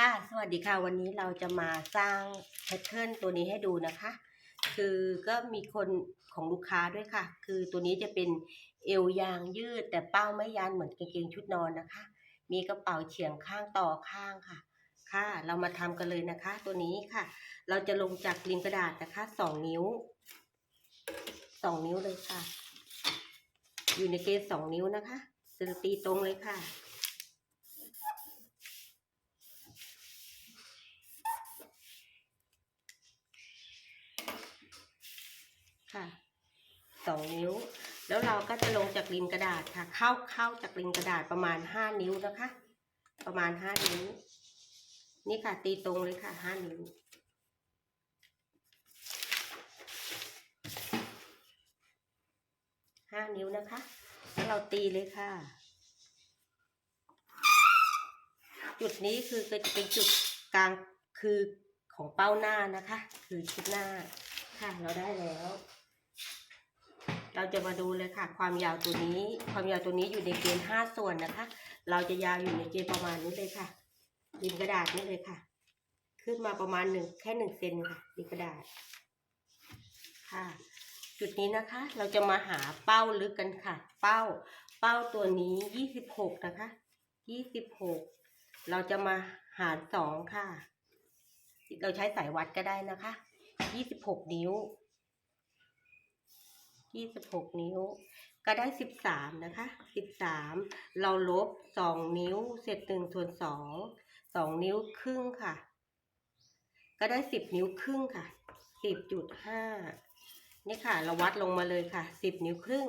ค่ะ สวัสดีค่ะวันนี้เราจะมาสร้างแพทเทิร์นตัวนี้ให้ดูนะคะ คือก็มีคนของลูกค้าด้วยค่ะ คือตัวนี้จะเป็นเอวยางยืดแต่เป้าไม่ยันเหมือนกางเกงชุดนอนนะคะ มีกระเป๋าเฉียงข้างต่อข้างค่ะ ค่ะ เรามาทำกันเลยนะคะ ตัวนี้ค่ะ เราจะลงจากริมกระดาษนะคะสองนิ้วสองนิ้วเลยค่ะ อยู่ในเกณฑ์สองนิ้วนะคะตีตรงเลยค่ะสองนิ้ว แล้วเรา ก็จะลงจากริมกระดาษค่ะ เข้าเข้าจากริมกระดาษประมาณห้านิ้วนะคะ ประมาณห้านิ้ว นี่ค่ะ ตีตรงเลยค่ะห้านิ้วห้านิ้วนะคะ แล้วเราตีเลยค่ะ จุดนี้คือจะเป็นจุดกลางคือของเป้าหน้านะคะ คือชุดหน้าค่ะเราได้แล้ว เราจะมาดูเลยค่ะ ความยาวตัวนี้ ความยาวตัวนี้อยู่ในเกณฑ์ห้าส่วนนะคะ เราจะยาวอยู่ในเกณฑ์ประมาณนี้เลยค่ะริมกระดาษนี่เลยค่ะ ขึ้นมาประมาณหนึ่งแค่หนึ่งเซนค่ะริมกระดาษ ค่ะ จุดนี้นะคะ เราจะมาหาเป้าลึกกันค่ะ เป้า เป้าตัวนี้ยี่สิบหกนะคะยี่สิบหกเราจะมาหารสองค่ะ เราใช้สายวัดก็ได้นะคะยี่สิบหกนิ้ว ยี่สิบหกนิ้ว ก็ได้สิบสามนะคะสิบสามเราลบสองนิ้วเศษหนึ่งส่วนสองสองนิ้วครึ่งค่ะ ก็ได้สิบนิ้วครึ่งค่ะสิบจุดห้านี่ค่ะ เราวัดลงมาเลยค่ะสิบนิ้วครึ่ง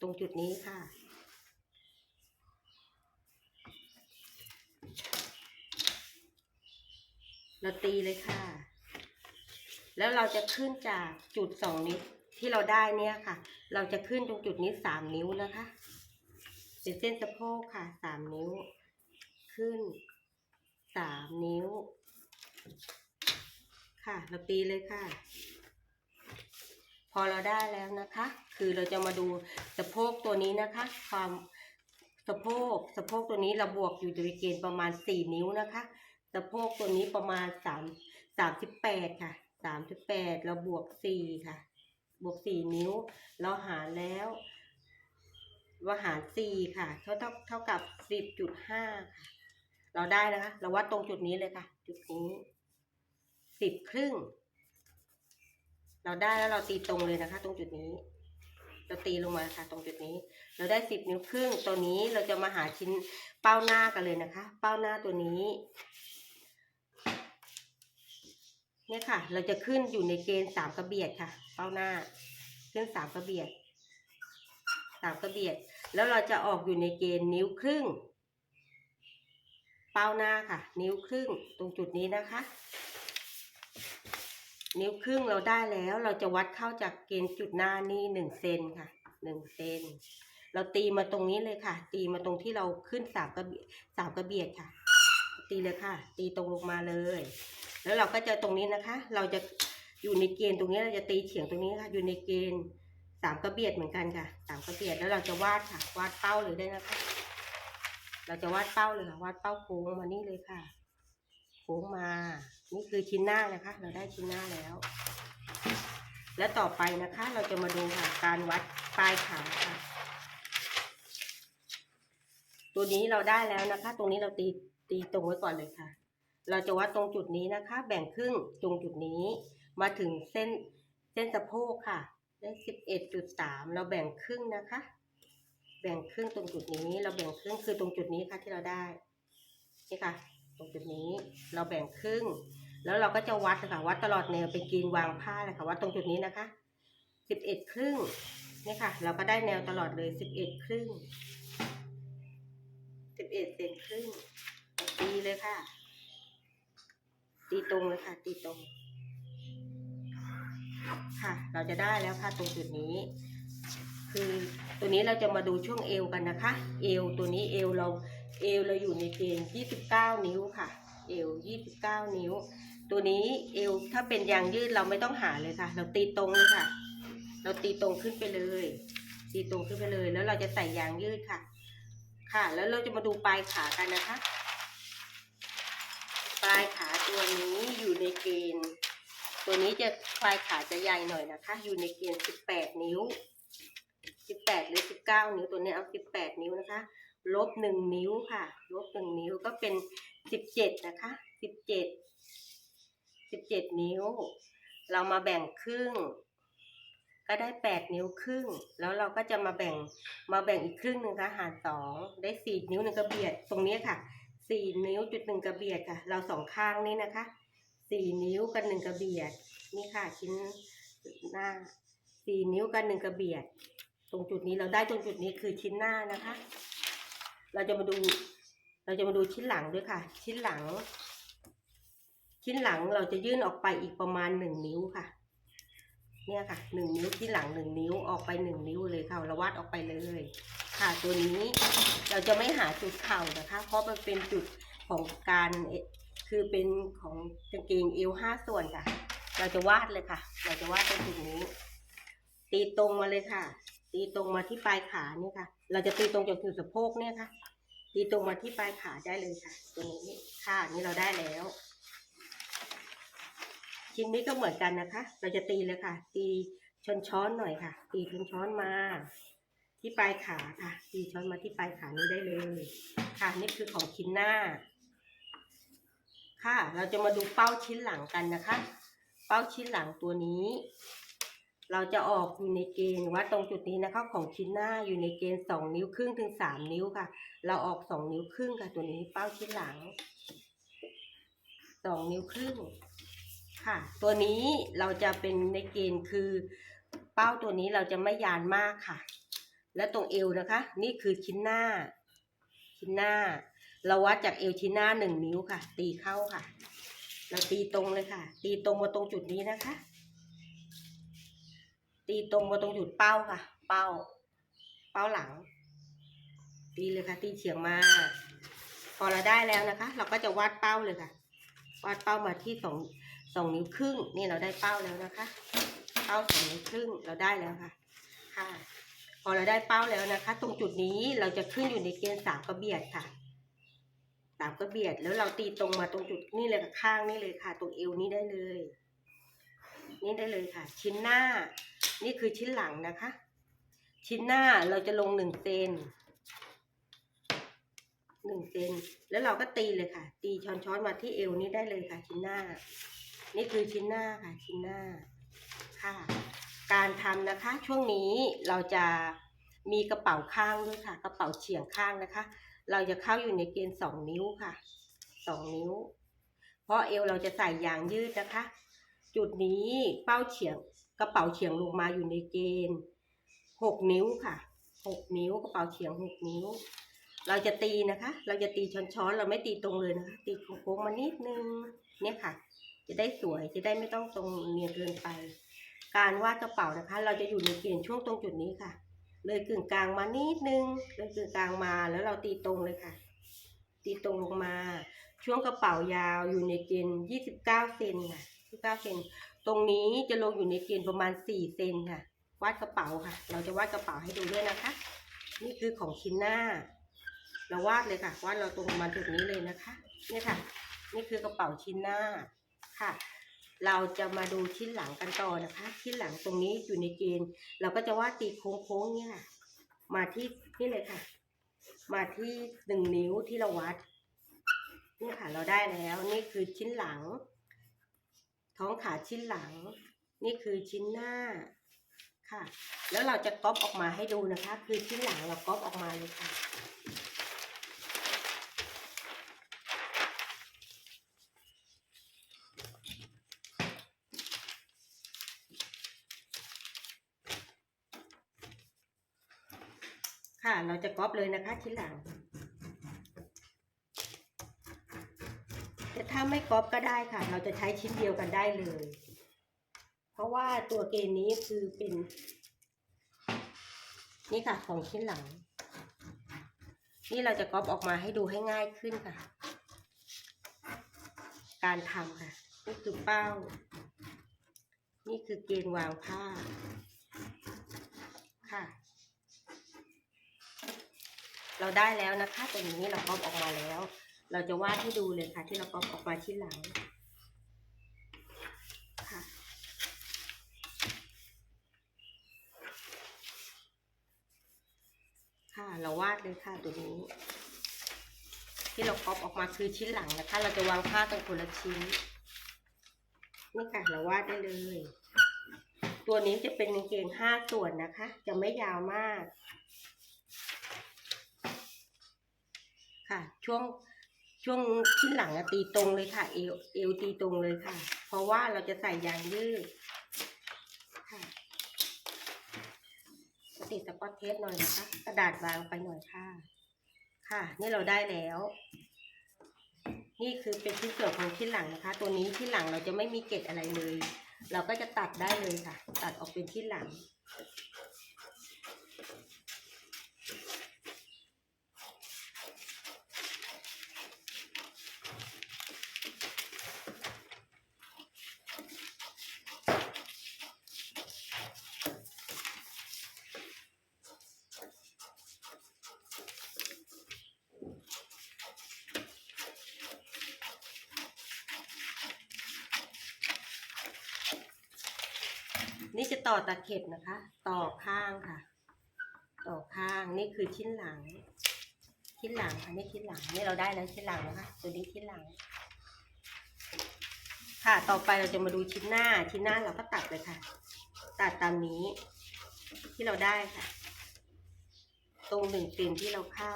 ตรงจุดนี้ค่ะเราตีเลยค่ะ แล้วเราจะขึ้นจากจุดสองนิ้ว ที่เราได้เนี่ยค่ะ เราจะขึ้นตรงจุดนี้สามนิ้วนะคะเป็นเส้นสะโพกค่ะสามนิ้ว ขึ้นสามนิ้ว ค่ะเราตีเลยค่ะ พอเราได้แล้วนะคะ คือเราจะมาดูสะโพกตัวนี้นะคะ ความสะโพกสะโพกตัวนี้เราบวกอยู่ในเกณฑ์ประมาณสี่นิ้วนะคะสะโพกตัวนี้ประมาณสามสามสิบแปดค่ะสามสิบแปดเราบวกสี่ค่ะ บวกสี่นิ้ว เราหารแล้วว่าหารสี่ค่ะ เท่าเท่าเท่ากับสิบจุดห้าค่ะ เราได้นะคะ เราวัดตรงจุดนี้เลยค่ะ จุดนี้สิบครึ่ง เราได้แล้วเราตีตรงเลยนะคะ ตรงจุดนี้ เราตีลงมาค่ะ ตรงจุดนี้ เราได้สิบนิ้วครึ่งตัวนี้เราจะมาหาชิ้นเป้าหน้ากันเลยนะคะ เป้าหน้าตัวนี้ เนี่ยค่ะ เราจะขึ้นอยู่ในเกณฑ์สามกระเบียดค่ะ เป้าหน้า ขึ้นสามกระเบียดสามกระเบียด แล้วเราจะออกอยู่ในเกณฑ์นิ้วครึ่ง เป้าหน้าค่ะ นิ้วครึ่งตรงจุดนี้นะคะ นิ้วครึ่งเราได้แล้วเราจะวัดเข้าจากเกณฑ์จุดหน้านี่หนึ่งเซนค่ะหนึ่งเซนเราตีมาตรงนี้เลยค่ะ ตีมาตรงที่เราขึ้นสามกระเบียดสามกระเบียดค่ะ ตีเลยค่ะ ตีตรงลงมาเลย แล้วเราก็จะตรงนี้นะคะ เราจะอยู่ในเกณฑ์ตรงนี้เราจะตีเฉียงตรงนี้ค่ะ อยู่ในเกณฑ์สามกระเบียดเหมือนกันค่ะสามกระเบียดแล้วเราจะวาดค่ะ วาดเป้าเลยได้นะคะ เราจะวาดเป้าเลยค่ะ วาดเป้าโค้งมานี่เลยค่ะ โค้งมา นี่คือชิ้นหน้านะคะ เราได้ชิ้นหน้าแล้ว และต่อไปนะคะ เราจะมาดูค่ะ การวัดปลายขาค่ะ ตัวนี้เราได้แล้วนะคะ ตรงนี้เราตีตีตรงไว้ก่อนเลยค่ะ เราจะวัดตรงจุดนี้นะคะ แบ่งครึ่งตรงจุดนี้ มาถึงเส้นเส้นสะโพกค่ะ ได้สิบเอ็ดจุดสามเราแบ่งครึ่งนะคะ แบ่งครึ่งตรงจุดนี้ เราแบ่งครึ่งคือตรงจุดนี้ค่ะที่เราได้นี่ค่ะ ตรงจุดนี้เราแบ่งครึ่ง แล้วเราก็จะวัดนะคะวัดตลอดแนวเป็นกรีนวางผ้าเลยค่ะวัดตรงจุดนี้นะคะสิบเอ็ดครึ่งนี่ค่ะ เราก็ได้แนวตลอดเลยสิบเอ็ดครึ่งสิบเอ็ดเซนครึ่งตีเลยค่ะ ตีตรงเลยค่ะ ตีตรง ค่ะ เราจะได้แล้วค่ะตรงจุดนี้ คือตัวนี้เราจะมาดูช่วงเอวกันนะคะ เอวตัวนี้เอวเราเอวเราอยู่ในเกณฑ์29 นิ้วค่ะ เอว 29 นิ้ว ตัวนี้เอวถ้าเป็นยางยืดเราไม่ต้องหาเลยค่ะ เราตีตรงเลยค่ะ เราตีตรงขึ้นไปเลย ตีตรงขึ้นไปเลย แล้วเราจะใส่ยางยืดค่ะ ค่ะ แล้วเราจะมาดูปลายขากันนะคะ ปลายขาตัวนี้อยู่ในเกณฑ์ตัวนี้จะปลายขาจะใหญ่หน่อยนะคะ อยู่ในเกณฑ์ 18 นิ้ว 18 หรือ 19 นิ้วตัวนี้เอา 18 นิ้วนะคะ ลบ 1 นิ้วค่ะ ลบ 1 นิ้วก็เป็น 17 นะคะ 17 17 นิ้ว เรามาแบ่งครึ่ง ก็ได้ 8 นิ้วครึ่ง แล้วเราก็จะมาแบ่งมาแบ่งอีกครึ่งหนึ่งค่ะ หารสองได้ 4 นิ้วหนึ่งกระเบียดตรงนี้ค่ะ 4นิ้วจุดหนึ่งกระเบียดค่ะ เราสองข้างนี่นะคะ4นิ้วกันหนึ่งกระเบียด นี่ค่ะชิ้นหน้า4นิ้วกันหนึ่งกระเบียด ตรงจุดนี้เราได้ตรงจุดนี้คือชิ้นหน้านะคะ เราจะมาดู เราจะมาดูชิ้นหลังด้วยค่ะ ชิ้นหลัง ชิ้นหลังเราจะยื่นออกไปอีกประมาณหนึ่งนิ้วค่ะ เนี่ยค่ะหนึ่งนิ้วที่หลังหนึ่งนิ้วออกไปหนึ่งนิ้วเลยค่ะเราวาดออกไปเลย ค่ะตัวนี้เราจะไม่หาจุดเข่านะคะ เพราะมันเป็นจุดของการคือเป็นของกางเกงเอวห้าส่วนค่ะ เราจะวาดเลยค่ะ เราจะวาดตรงจุดนี้ ตีตรงมาเลยค่ะ ตีตรงมาที่ปลายขาเนี่ยค่ะ เราจะตีตรงจากจุดสะโพกเนี่ยค่ะตีตรงมาที่ปลายขาได้เลยค่ะ ตรงนี้ค่ะนี่เราได้แล้ว ชิ้นนี้ก็เหมือนกันนะคะ เราจะตีเลยค่ะ ตีชนช้อนหน่อยค่ะ ตีชนช้อนมา ที่ปลายขาค่ะ ตีช้อนมาที่ปลายขานี้ได้เลย ค่ะนี่คือของชิ้นหน้า ค่ะ เราจะมาดูเป้าชิ้นหลังกันนะคะ เป้าชิ้นหลังตัวนี้ เราจะออกอยู่ในเกณฑ์ว่าตรงจุดนี้นะคะของชิ้นหน้าอยู่ในเกณฑ์สองนิ้วครึ่งถึงสามนิ้วค่ะ เราออกสองนิ้วครึ่งค่ะตัวนี้เป้าชิ้นหลังสองนิ้วครึ่ง ค่ะ ตัวนี้เราจะเป็นในเกณฑ์คือเป้าตัวนี้เราจะไม่ยานมากค่ะ และตรงเอวนะคะ นี่คือชิ้นหน้า ชิ้นหน้า เราวัดจากเอวชิ้นหน้าหนึ่งนิ้วค่ะ ตีเข้าค่ะ เราตีตรงเลยค่ะ ตีตรงมาตรงจุดนี้นะคะ ตีตรงมาตรงจุดเป้าค่ะ เป้า เป้าหลัง ตีเลยค่ะ ตีเฉียงมา พอเราได้แล้วนะคะ เราก็จะวาดเป้าเลยค่ะ วาดเป้ามาที่สอง สองนิ้วครึ่งนี่เราได้เป้าแล้วนะคะ เป้าสองนิ้วครึ่งเราได้แล้วค่ะ ค่ะ พอเราได้เป้าแล้วนะคะ ตรงจุดนี้เราจะขึ้นอยู่ในเกณฑ์สามกระเบียดค่ะสามกระเบียดแล้วเราตีตรงมาตรงจุดนี่เลยค่ะข้างนี่เลยค่ะ ตรงเอวนี้ได้เลย นี่ได้เลยค่ะ ชิ้นหน้า นี่คือชิ้นหลังนะคะ ชิ้นหน้าเราจะลงหนึ่งเซนหนึ่งเซนแล้วเราก็ตีเลยค่ะ ตีช้อนช้อนมาที่เอวนี้ได้เลยค่ะ ชิ้นหน้า นี่คือชิ้นหน้าค่ะชิ้นหน้าค่ะ การทำนะคะ ช่วงนี้เราจะมีกระเป๋าข้างด้วยค่ะ กระเป๋าเฉียงข้างนะคะ เราจะเข้าอยู่ในเกณฑ์สองนิ้วค่ะสองนิ้ว เพราะเอวเราจะใส่ยางยืดนะคะ จุดนี้เป้าเฉียงกระเป๋าเฉียงลงมาอยู่ในเกณฑ์หกนิ้วค่ะหกนิ้วกระเป๋าเฉียงหกนิ้ว เราจะตีนะคะ เราจะตีช้อนๆเราไม่ตีตรงเลยนะคะ ตีโค้งมานิดนึงเนี่ยค่ะ จะได้สวยจะได้ไม่ต้องตรงเนียนเกินไป การวาดกระเป๋านะคะ เราจะอยู่ในเกณฑ์ช่วงตรงจุดนี้ค่ะ เลยกึ่งกลางมานิดนึงเลยกึ่งกลางมาแล้วเราตีตรงเลยค่ะ ตีตรงลงมา ช่วงกระเป๋ายาวอยู่ในเกณฑ์29เซนค่ะ29เซนตรงนี้จะลงอยู่ในเกณฑ์ประมาณ4เซนค่ะ วาดกระเป๋าค่ะ เราจะวาดกระเป๋าให้ดูด้วยนะคะ นี่คือของชิ้นหน้า เราวาดเลยค่ะวาดเราตรงประมาณจุดนี้เลยนะคะ เนี่ยค่ะ นี่คือกระเป๋าชิ้นหน้า ค่ะ เราจะมาดูชิ้นหลังกันต่อนะคะ ชิ้นหลังตรงนี้อยู่ในเกณฑ์เราก็จะวาดตีโค้งๆเนี่ยค่ะมาที่นี่เลยค่ะ มาที่หนึ่งนิ้วที่เราวัดนี่ค่ะเราได้แล้วนี่คือชิ้นหลัง ท้องขาชิ้นหลัง นี่คือชิ้นหน้าค่ะ แล้วเราจะก๊อปออกมาให้ดูนะคะ คือชิ้นหลังเราก๊อปออกมาเลยค่ะ เราจะก๊อปเลยนะคะชิ้นหลัง แต่ถ้าไม่ก๊อปก็ได้ค่ะ เราจะใช้ชิ้นเดียวกันได้เลย เพราะว่าตัวเกณฑ์นี้คือเป็น นี่ค่ะของชิ้นหลัง นี่เราจะก๊อปออกมาให้ดูให้ง่ายขึ้นค่ะ การทำค่ะ นี่คือเป้า นี่คือเกณฑ์วางผ้า ค่ะ เราได้แล้วนะคะตรงนี้เราก๊อปออกมาแล้ว เราจะวาดให้ดูเลยค่ะที่เราก๊อปออกมาที่หลังค่ะค่ะเราวาดเลยค่ะตัวนี้ ที่เราก๊อปออกมาคือชิ้นหลังนะคะ เราจะวางผ้าตรงคนละชิ้นนี่ค่ะเราวาดได้เลย ตัวนี้จะเป็นกางเกงห้าส่วนนะคะ จะไม่ยาวมาก ค่ะ ช่วงช่วงชิ้นหลังตีตรงเลยค่ะ เอวเอวตีตรงเลยค่ะ เพราะว่าเราจะใส่ยางยืดค่ะติดสกอตเทปหน่อยนะคะ กระดาษวางไปหน่อยค่ะ ค่ะ นี่เราได้แล้ว นี่คือเป็นชิ้นส่วนของชิ้นหลังนะคะ ตัวนี้ชิ้นหลังเราจะไม่มีเกล็ดอะไรเลย เราก็จะตัดได้เลยค่ะ ตัดออกเป็นชิ้นหลัง จะต่อตะเข็บนะคะ ต่อข้างค่ะ ต่อข้างนี่คือชิ้นหลัง ชิ้นหลังค่ะนี่ชิ้นหลังนี่เราได้แล้วชิ้นหลังนะคะ ตัวนี้ชิ้นหลัง ค่ะต่อไปเราจะมาดูชิ้นหน้า ชิ้นหน้าเราก็ตัดเลยค่ะ ตัดตามนี้ ที่เราได้ค่ะ ตรงหนึ่งเซนที่เราเข้า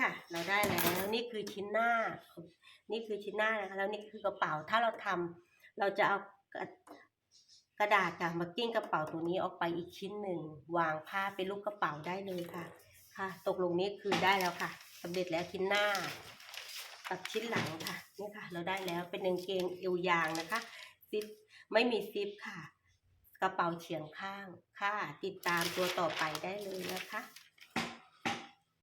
ค่ะ เราได้แล้วนี่คือชิ้นหน้า นี่คือชิ้นหน้านะคะแล้วนี่คือกระเป๋าถ้าเราทำเราจะเอากระดาษค่ะมากิ้งกระเป๋าตัวนี้ออกไปอีกชิ้นหนึ่งวางผ้าเป็นลูกกระเป๋าได้เลยค่ะ ค่ะ ตกลงนี้คือได้แล้วค่ะสำเร็จแล้วชิ้นหน้ากับชิ้นหลังค่ะนี่ค่ะ เราได้แล้วเป็นกางเกงเอวยางนะคะซิปไม่มีซิปค่ะ กระเป๋าเฉียงข้างค่ะ ติดตามตัวต่อไปได้เลยนะคะ